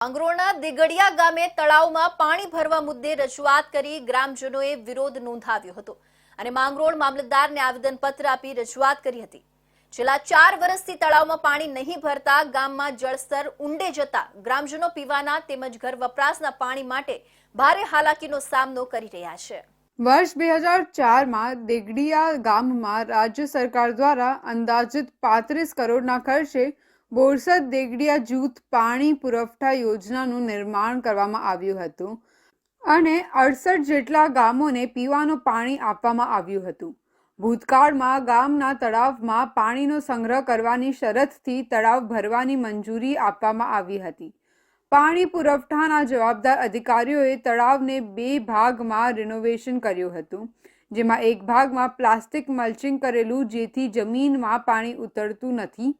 માંગરોળના દિગડિયા ગામે તળાવમાં પાણી ભરવા મુદ્દે રજૂઆત કરી ગ્રામજનોએ વિરોધ નોંધાવ્યો હતો અને માંગરોળ મામલતદારને આવેદનપત્ર આપી રજૂઆત કરી હતી. છેલ્લા ચાર વર્ષથી તળાવમાં પાણી નહીં ભરતા ગામમાં જળસ્તર ઊંડે જતા ગ્રામજનો પીવાના તેમજ ઘર વપરાશના પાણી માટે ભારે હાલાકીનો સામનો કરી રહ્યા છે. વર્ષ બે હજાર ચારમાં દેગડિયા ગામમાં રાજ્ય સરકાર દ્વારા અંદાજિત પાંત્રીસ કરોડના ખર્ચે બોરસદ દેગડિયા જૂથ પાણી પુરવઠા યોજનાનું નિર્માણ કરવામાં આવ્યું હતું અને અડસઠ જેટલા ગામોને પીવાનું પાણી આપવામાં આવ્યું હતું. ભૂતકાળમાં ગામના તળાવમાં પાણીનો સંગ્રહ કરવાની શરતથી તળાવ ભરવાની મંજૂરી આપવામાં આવી હતી. પાણી પુરવઠાના જવાબદાર અધિકારીઓએ તળાવને બે ભાગમાં રિનોવેશન કર્યું હતું, જેમાં એક ભાગમાં પ્લાસ્ટિક મલ્ચિંગ કરેલું, જેથી જમીનમાં પાણી ઉતરતું નથી.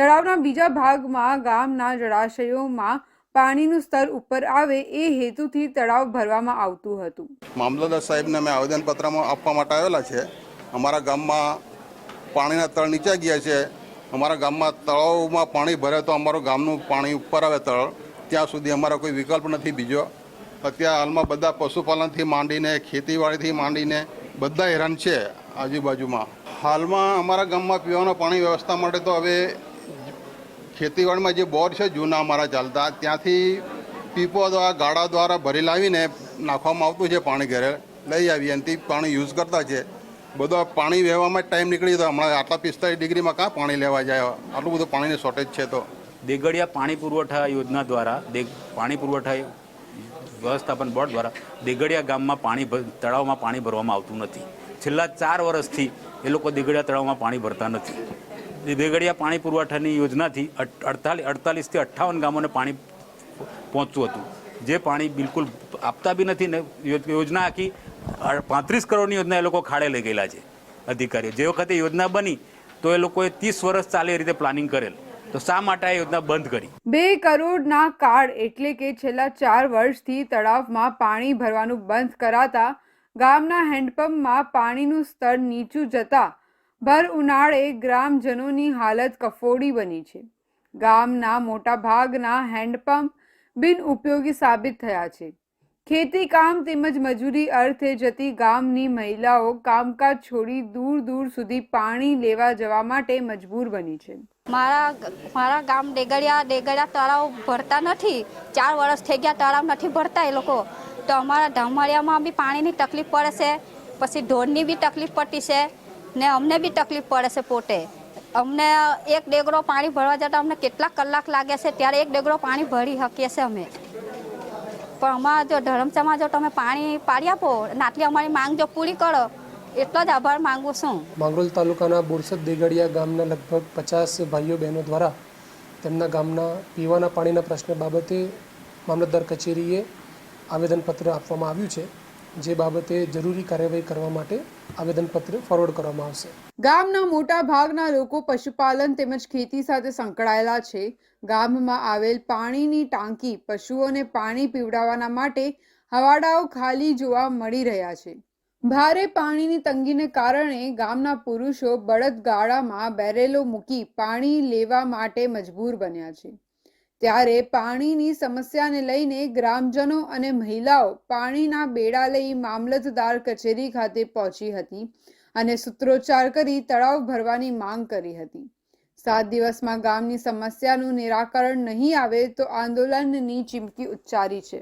તળાવના બીજા ભાગમાં ગામના જળાશયોમાં પાણીનું સ્તર ઉપર આવે એ હેતુથી તળાવ ભરવામાં આવતું હતું. મામલતદાર સાહેબને અમે આવેદનપત્રમાં આપવા માટે આવેલા છે. અમારા ગામમાં પાણીના તળ નીચે ગયા છે. અમારા ગામમાં તળાવમાં પાણી ભરે તો અમારું ગામનું પાણી ઉપર આવે તળ. ત્યાં સુધી અમારો કોઈ વિકલ્પ નથી બીજો. અત્યારે હાલમાં બધા પશુપાલનથી માંડીને, ખેતીવાડીથી માંડીને બધા હેરાન છે આજુબાજુમાં. હાલમાં અમારા ગામમાં પીવાના પાણી વ્યવસ્થા માટે તો હવે ખેતીવાડીમાં જે બોર છે, જૂના અમારા ચાલતા, ત્યાંથી પીપો દ્વારા ગાડા દ્વારા ભરી લાવીને નાખવામાં આવતું છે પાણી ઘરે લઈ આવીએ. અને પાણી યુઝ કરતા છે. બધો પાણી વહેવામાં ટાઈમ નીકળી તો હમણાં આટલા પિસ્તાળીસ ડિગ્રીમાં કાં પાણી લેવા જાય? આટલું બધું પાણીની શોર્ટેજ છે તો. દેગડિયા પાણી પુરવઠા યોજના દ્વારા પાણી પુરવઠા વ્યવસ્થાપન બોર્ડ દ્વારા દેગડિયા ગામમાં પાણી તળાવમાં પાણી ભરવામાં આવતું નથી. છેલ્લા ચાર વર્ષથી એ લોકો દેગડિયા તળાવમાં પાણી ભરતા નથી. દેગડિયા પાણી પુરવઠાની યોજનાથી અડતાલીસ અડતાલીસથી અઠ્ઠાવન ગામોને પાણી પહોંચતું હતું. જે પાણી બિલકુલ આપતા બી નથી ને યોજના આખી પાંત્રીસ કરોડની યોજના એ લોકો ખાડે લઈ ગયેલા છે, અધિકારીઓ. જે વખતે યોજના બની, તો એ લોકોએ ત્રીસ વર્ષ ચાલે એ રીતે પ્લાનિંગ કરેલ. તો શા માટે આ યોજના બંધ કરી? બે કરોડના કાર્ડ એટલે કે છેલ્લા ચાર વર્ષથી તળાવમાં પાણી ભરવાનું બંધ કરાતા ગામના હેન્ડપંપમાં પાણીનું સ્તર નીચું જતા ભર ઉનાળે ગ્રામજનોની હાલત કફોડી બની છે. ગામના મોટા ભાગના હેન્ડપંપ બિન ઉપયોગી સાબિત થયા છે. ખેતી કામ તેમજ મજૂરી અર્થે જતી ગામની મહિલાઓ કામકાજ છોડી દૂર દૂર સુધી પાણી લેવા જવા માટે મજબૂર બની છે. મારા મારા ગામ ડેગડિયા ડેગડિયા તળાવ ભરતા નથી. ચાર વર્ષ થઈ ગયા તળાવ નથી ભરતા એ લોકો. તો અમારા ધામળિયામાં બી પાણીની તકલીફ પડે છે. પછી ઢોરની બી તકલીફ પડતી છે. ને અમને બી તકલીફ પડે છે પોતે. અમને એક ડેગરો પાણી ભરવા જતાં અમને કેટલા કલાક લાગે છે, ત્યારે એક ડેગરો પાણી ભરી શકીએ છીએ અમે. પણ અમારા જો ધરમચામાં જો તમે પાણી પાડી આપો અને આટલી અમારી માંગ જો પૂરી કરો, એટલો જ આભાર માંગુ છું. માંગરોલ તાલુકાના બોરસદ દેગડિયા ગામના લગભગ પચાસ ભાઈઓ બહેનો દ્વારા તેમના ગામના પીવાના પાણીના પ્રશ્ન બાબતે મામલતદાર કચેરીએ આવેદનપત્ર આપવામાં આવ્યું છે. જે બાબતે જરૂરી કાર્યવાહી કરવા માટે આવેદનપત્ર ફોરવર્ડ કરવામાં આવશે. ગામના મોટા ભાગના લોકો પશુપાલન તેમજ ખેતી સાથે સંકળાયેલા છે. ગામમાં આવેલ પાણીની ટાંકી પશુઓને પાણી પીવડાવવાના માટે હવાડાઓ ખાલી જોવા મળી રહ્યા છે. ભારે પાણીની તંગીને કારણે ગામના પુરુષો બળદગાડામાં બેરેલો મૂકી પાણી લેવા માટે મજબૂર બન્યા છે. ત્યારે પાણીની સમસ્યાને લઈને ગ્રામજનો અને મહિલાઓ પાણીના બેડા લઈ મામલતદાર કચેરી ખાતે પહોંચી હતી અને સૂત્રોચ્ચાર કરી તળાવ ભરવાની માંગ કરી હતી. સાત દિવસમાં ગામની સમસ્યાનું નિરાકરણ નહીં આવે તો આંદોલનની ચીમકી ઉચ્ચારી છે.